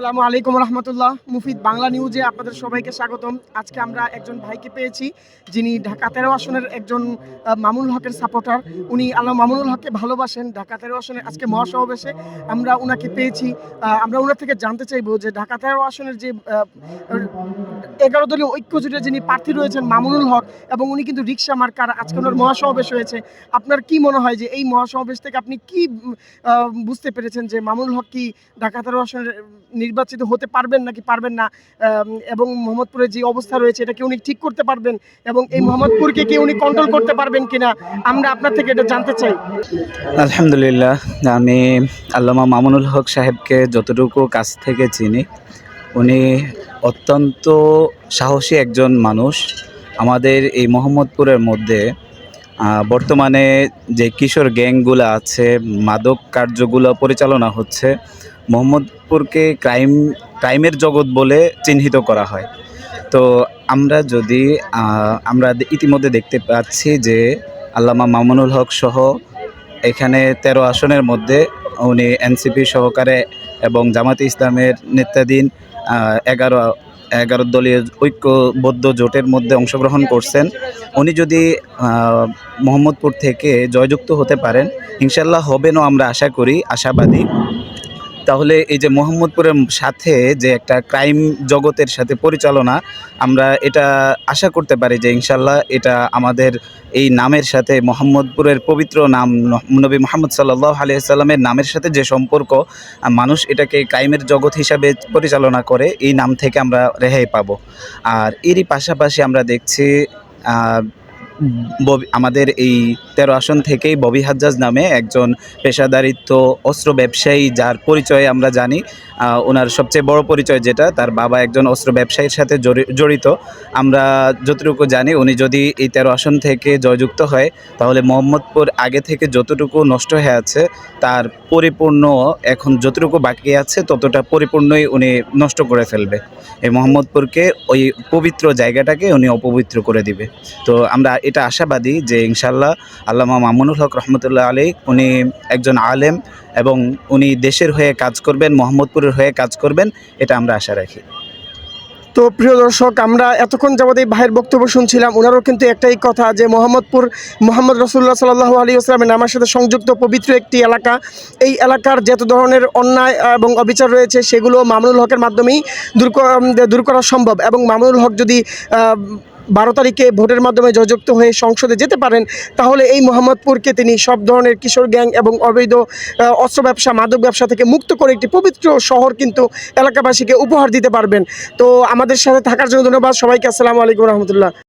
আসসালামু আলাইকুম রহমতুল্লাহ। মুফিদ বাংলা নিউজে আপনাদের সবাইকে স্বাগতম। আজকে আমরা একজন ভাইকে পেয়েছি, যিনি ঢাকা তেরো আসনের একজন মামুনুল হকের সাপোর্টার উনি আল্লাহ মামুনুল হককে ভালোবাসেন ঢাকা তেরো আসনের আজকে মহাসমাবেশে। আমরা ওনাকে পেয়েছি আমরা ওনার থেকে জানতে চাইব যে ঢাকা তেরো আসনের যে এগারো দলীয় ঐক্য জুটে যিনি প্রার্থী রয়েছেন মামুনুল হক এবং উনি কিন্তু রিক্সা মার্কার, আজকে ওনার মহাসমাবেশ হয়েছে। আপনার কি মনে হয় যে এই মহাসমাবেশ থেকে আপনি কি বুঝতে পেরেছেন যে মামুনুল হক কি ঢাকা তেরো আসনের নির্বাচিত হতে পারবেন নাকি পারবেন না এবং মোহাম্মদপুরের যে অবস্থা রয়েছে এটা কি উনি ঠিক করতে পারবেন এবং এই মোহাম্মদপুরকে কি উনি কন্ট্রোল করতে পারবেন কিনা, আমরা আপনার থেকে এটা জানতে চাই। আলহামদুলিল্লাহ, আমি আল্লামা মামুনুল হক সাহেবকে যতটুকু কাছ থেকে চিনি, উনি অত্যন্ত সাহসী একজন মানুষ। আমাদের এই মোহাম্মদপুরের মধ্যে বর্তমানে যে কিশোর গ্যাংগুলো আছে, মাদক কার্যগুলো পরিচালনা হচ্ছে মোহাম্মদপুরকে ক্রাইম, ক্রাইমের জগৎ বলে চিহ্নিত করা হয়। তো আমরা যদি আমরা ইতিমধ্যে দেখতে পাচ্ছি যে আল্লামা মামুনুল হক সহ এখানে তেরো আসনের মধ্যে উনি এনসিপি সহকারে এবং জামাতে ইসলামের নেতাধীন এগারো এগারো দলীয় ঐক্যবদ্ধ জোটের মধ্যে অংশগ্রহণ করছেন। উনি যদি মোহাম্মদপুর থেকে জয়যুক্ত হতে পারেন ইনশাল্লাহ হবেনও আমরা আশা করি, আশাবাদী। তাহলে এই যে মোহাম্মদপুরের সাথে যে একটা ক্রাইম জগতের সাথে পরিচালনা, আমরা এটা আশা করতে পারি যে ইনশাল্লাহ এটা আমাদের এই নামের সাথে, মোহাম্মদপুরের পবিত্র নাম নবী মোহাম্মদ সাল্লাহ আলিয়াল্লামের নামের সাথে যে সম্পর্ক, মানুষ এটাকে ক্রাইমের জগৎ হিসাবে পরিচালনা করে, এই নাম থেকে আমরা রেহাই পাবো। আর এরই পাশাপাশি আমরা দেখছি আমাদের এই তেরো আসন থেকেই ববি হাজ্জাজ নামে একজন পেশাদারিত্ব অস্ত্র ব্যবসায়ী যার পরিচয় আমরা জানি। ওনার সবচেয়ে বড় পরিচয় যেটা, তার বাবা একজন অস্ত্র ব্যবসায়ীর সাথে জড়িত। আমরা যতটুকু জানি, উনি যদি এই তেরো আসন থেকে জয়যুক্ত হয়, তাহলে মোহাম্মদপুর আগে থেকে যতটুকু নষ্ট হয়ে আছে, তার পরিপূর্ণ এখন যতটুকু বাকি আছে, ততটা পরিপূর্ণই উনি নষ্ট করে ফেলবে। এই মোহাম্মদপুরকে ওই পবিত্র জায়গাটাকে উনি অপবিত্র করে দিবে। তো আমরা এটা আশাবাদী যে ইনশাল্লাহ আল্লামা মামুনুল হক রহমতুল্লাহ আলী উনি একজন আলেম এবং উনি দেশের হয়ে কাজ করবেন, মোহাম্মদপুরের হয়ে কাজ করবেন, এটা আমরা আশা রাখি। তো প্রিয় দর্শক, আমরা এতক্ষণ যাবত এই ভাইয়ের বক্তব্য শুনছিলাম। ওনারও কিন্তু একটাই কথা যে মোহাম্মদপুর, মোহাম্মদ রসুল্লাহ সাল্লাহ আলী আসলামের নামের সাথে সংযুক্ত পবিত্র একটি এলাকা। এই এলাকার যত ধরনের অন্যায় এবং অবিচার রয়েছে, সেগুলো মামুনুল হকের মাধ্যমেই দূর দূর করা সম্ভব। এবং মামুনুল হক যদি বারো তারিখে ভোটের মাধ্যমে জয়যুক্ত হয়ে সংসদে যেতে পারেন, তাহলে এই মোহাম্মদপুরকে তিনি সব ধরনের কিশোর গ্যাং এবং অবৈধ অস্ত্র ব্যবসা, মাদক ব্যবসা থেকে মুক্ত করে একটি পবিত্র শহর কিন্তু এলাকাবাসীকে উপহার দিতে পারবেন। তো আমাদের সাথে থাকার জন্য ধন্যবাদ। সবাইকে আসসালামু আলাইকুম রহমতুল্লাহ।